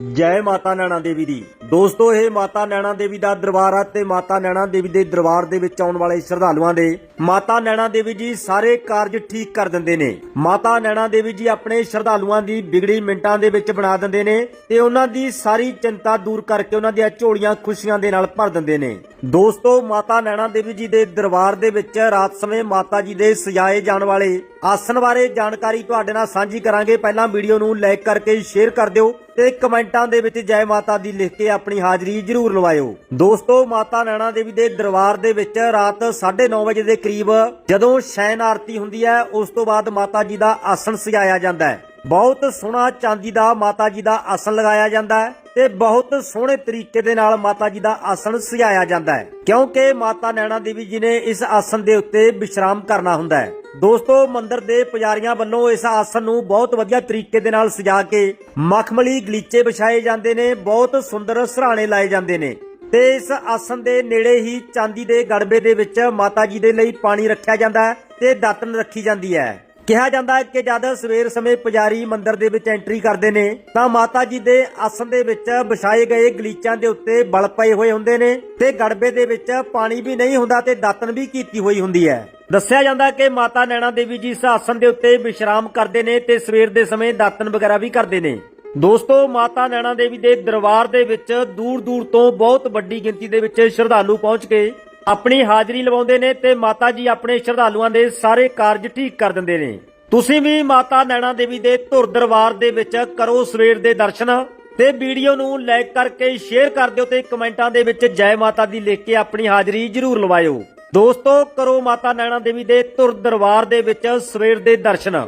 ਜੈ ਮਾਤਾ ਨੈਣਾ ਦੇਵੀ ਦੀ। ਦੋਸਤੋ, ਇਹ ਮਾਤਾ ਨੈਣਾ ਦੇਵੀ ਦਾ ਦਰਬਾਰ ਹੈ ਤੇ ਮਾਤਾ ਨੈਣਾ ਦੇਵੀ ਦੇ ਦਰਬਾਰ ਦੇ ਵਿੱਚ ਆਉਣ ਵਾਲੇ ਸ਼ਰਧਾਲੂਆਂ ਦੇ ਮਾਤਾ ਨੈਣਾ ਦੇਵੀ ਜੀ ਸਾਰੇ ਕਾਰਜ ਠੀਕ ਕਰ ਦਿੰਦੇ ਨੇ। ਮਾਤਾ ਨੈਣਾ ਦੇਵੀ ਜੀ ਆਪਣੇ ਸ਼ਰਧਾਲੂਆਂ ਦੀ ਬਿਗੜੀ ਮਿੰਟਾਂ ਦੇ ਵਿੱਚ ਬਣਾ ਦਿੰਦੇ ਨੇ ਤੇ ਉਹਨਾਂ ਦੀ ਸਾਰੀ ਚਿੰਤਾ ਦੂਰ ਕਰਕੇ ਉਹਨਾਂ ਦੀਆਂ ਝੋਲੀਆਂ ਖੁਸ਼ੀਆਂ ਦੇ ਨਾਲ ਭਰ ਦਿੰਦੇ ਨੇ। ਦੋਸਤੋ, ਮਾਤਾ ਨੈਣਾ ਦੇਵੀ ਜੀ ਦੇ ਦਰਬਾਰ ਦੇ ਵਿੱਚ ਰਾਤ ਸਮੇਂ ਮਾਤਾ ਜੀ ਦੇ ਸਜਾਏ ਜਾਣ ਵਾਲੇ ਆਸਨ ਬਾਰੇ ਜਾਣਕਾਰੀ ਤੁਹਾਡੇ ਨਾਲ ਸਾਂਝੀ ਕਰਾਂਗੇ। ਪਹਿਲਾਂ ਵੀਡੀਓ ਨੂੰ ਲਾਈਕ ਕਰਕੇ ਸ਼ੇਅਰ ਕਰ ਦਿਓ ਤੇ ਕਮੈਂਟਾਂ ਦੇ ਵਿੱਚ ਜੈ ਮਾਤਾ ਦੀ ਲਿਖ ਕੇ ਆਪਣੀ ਹਾਜ਼ਰੀ ਜ਼ਰੂਰ ਲਵਾਇਓ। ਦੋਸਤੋ, ਮਾਤਾ ਨੈਣਾ ਦੇਵੀ ਦੇ ਦਰਬਾਰ ਦੇ ਵਿੱਚ ਰਾਤ 9:30 ਵਜੇ ਦੇ ਕਰੀਬ ਜਦੋਂ ਸ਼ੈਨ ਆਰਤੀ ਹੁੰਦੀ ਹੈ, ਉਸ ਤੋਂ ਬਾਅਦ ਮਾਤਾ ਜੀ ਦਾ ਆਸਣ ਸਜਾਇਆ ਜਾਂਦਾ ਹੈ। ਬਹੁਤ ਸੋਹਣਾ ਚਾਂਦੀ ਦਾ ਮਾਤਾ ਜੀ ਦਾ ਆਸਣ ਲਗਾਇਆ ਜਾਂਦਾ ਹੈ ਤੇ ਬਹੁਤ ਸੋਹਣੇ ਤਰੀਕੇ ਦੇ ਨਾਲ ਮਾਤਾ ਜੀ ਦਾ ਆਸਣ ਸਜਾਇਆ ਜਾਂਦਾ ਹੈ। ਕਿਉਂਕਿ ਮਾਤਾ ਨੈਣਾ ਦੇਵੀ ਜੀ ਨੇ ਇਸ ਆਸਣ ਦੇ ਉੱਤੇ ਵਿਸ਼ਰਾਮ ਕਰਨਾ ਹੁੰਦਾ ਹੈ। ਦੋਸਤੋ, ਮੰਦਿਰ ਦੇ ਪੁਜਾਰੀਆਂ ਵੱਲੋਂ ਇਸ ਆਸਣ ਨੂੰ ਬਹੁਤ ਵਧੀਆ ਤਰੀਕੇ ਦੇ ਨਾਲ ਸਜਾ ਕੇ ਮਖਮਲੀ ਗਲੀਚੇ ਵਿਛਾਏ ਜਾਂਦੇ ਨੇ, ਬਹੁਤ ਸੁੰਦਰ ਸਰਾਣੇ ਲਾਏ ਜਾਂਦੇ ਨੇ। ਤੇ ਇਸ ਆਸਨ ਦੇ ਨੇੜੇ ਹੀ ਚਾਂਦੀ ਦੇ ਗੜਬੇ ਦੇ ਵਿੱਚ ਮਾਤਾ ਜੀ ਦੇ ਲਈ ਪਾਣੀ ਰੱਖਿਆ ਜਾਂਦਾ ਹੈ ਤੇ ਦਾਤਨ ਰੱਖੀ ਜਾਂਦੀ ਹੈ। ਕਿਹਾ ਜਾਂਦਾ ਹੈ ਕਿ ਜਦ ਸਵੇਰ ਸਮੇਂ ਪੁਜਾਰੀ ਮੰਦਿਰ ਦੇ ਵਿੱਚ ਐਂਟਰੀ ਕਰਦੇ ਨੇ, ਤਾਂ ਮਾਤਾ ਜੀ ਦੇ ਆਸਨ ਦੇ ਵਿੱਚ ਵਿਛਾਏ ਗਏ ਗਲੀਚਾਂ ਦੇ ਉੱਤੇ ਬਲ ਪਏ ਹੋਏ ਹੁੰਦੇ ਨੇ ਤੇ ਗੜਬੇ ਦੇ ਵਿੱਚ ਪਾਣੀ ਵੀ ਨਹੀਂ ਹੁੰਦਾ ਤੇ ਦਾਤਨ ਵੀ ਕੀਤੀ ਹੋਈ ਹੁੰਦੀ ਹੈ। ਦੱਸਿਆ ਜਾਂਦਾ ਕਿ ਮਾਤਾ ਨੈਣਾ ਦੇਵੀ ਜੀ ਇਸ ਆਸਨ ਦੇ ਉੱਤੇ ਵਿਸ਼ਰਾਮ ਕਰਦੇ ਨੇ ਤੇ ਸਵੇਰ ਦੇ ਸਮੇਂ ਦਾਤਨ ਵਗੈਰਾ ਵੀ ਕਰਦੇ ਨੇ। ਦੋਸਤੋ, ਮਾਤਾ ਨੈਣਾ ਦੇਵੀ ਦੇ ਦਰਬਾਰ ਦੇ ਵਿੱਚ ਦੂਰ ਦੂਰ ਤੋਂ ਬਹੁਤ ਵੱਡੀ ਗਿਣਤੀ ਦੇ ਵਿੱਚ ਸ਼ਰਧਾਲੂ ਪਹੁੰਚ ਕੇ ਆਪਣੀ ਹਾਜ਼ਰੀ ਲਵਾਉਂਦੇ ਨੇ ਤੇ ਮਾਤਾ ਜੀ ਆਪਣੇ ਸ਼ਰਧਾਲੂਆਂ ਦੇ ਸਾਰੇ ਕਾਰਜ ਠੀਕ ਕਰ ਦਿੰਦੇ ਨੇ। ਤੁਸੀਂ ਵੀ ਮਾਤਾ ਨੈਣਾ ਦੇਵੀ ਦੇ ਧੁਰ ਦਰਬਾਰ ਦੇ ਵਿੱਚ ਕਰੋ ਸਵੇਰ ਦੇ ਦਰਸ਼ਨ ਤੇ ਵੀਡੀਓ ਨੂੰ ਲਾਈਕ ਕਰਕੇ ਸ਼ੇਅਰ ਕਰ ਦਿਓ ਤੇ ਕਮੈਂਟਾਂ ਦੇ ਵਿੱਚ ਜੈ ਮਾਤਾ ਦੀ ਲਿਖ ਕੇ ਆਪਣੀ ਹਾਜ਼ਰੀ ਜ਼ਰੂਰ ਲਵਾਇਓ। ਦੋਸਤੋ, ਕਰੋ ਮਾਤਾ ਨੈਣਾ ਦੇਵੀ ਦੇ ਧੁਰ ਦਰਬਾਰ ਦੇ ਵਿੱਚ ਸਵੇਰ ਦੇ ਦਰਸ਼ਨ।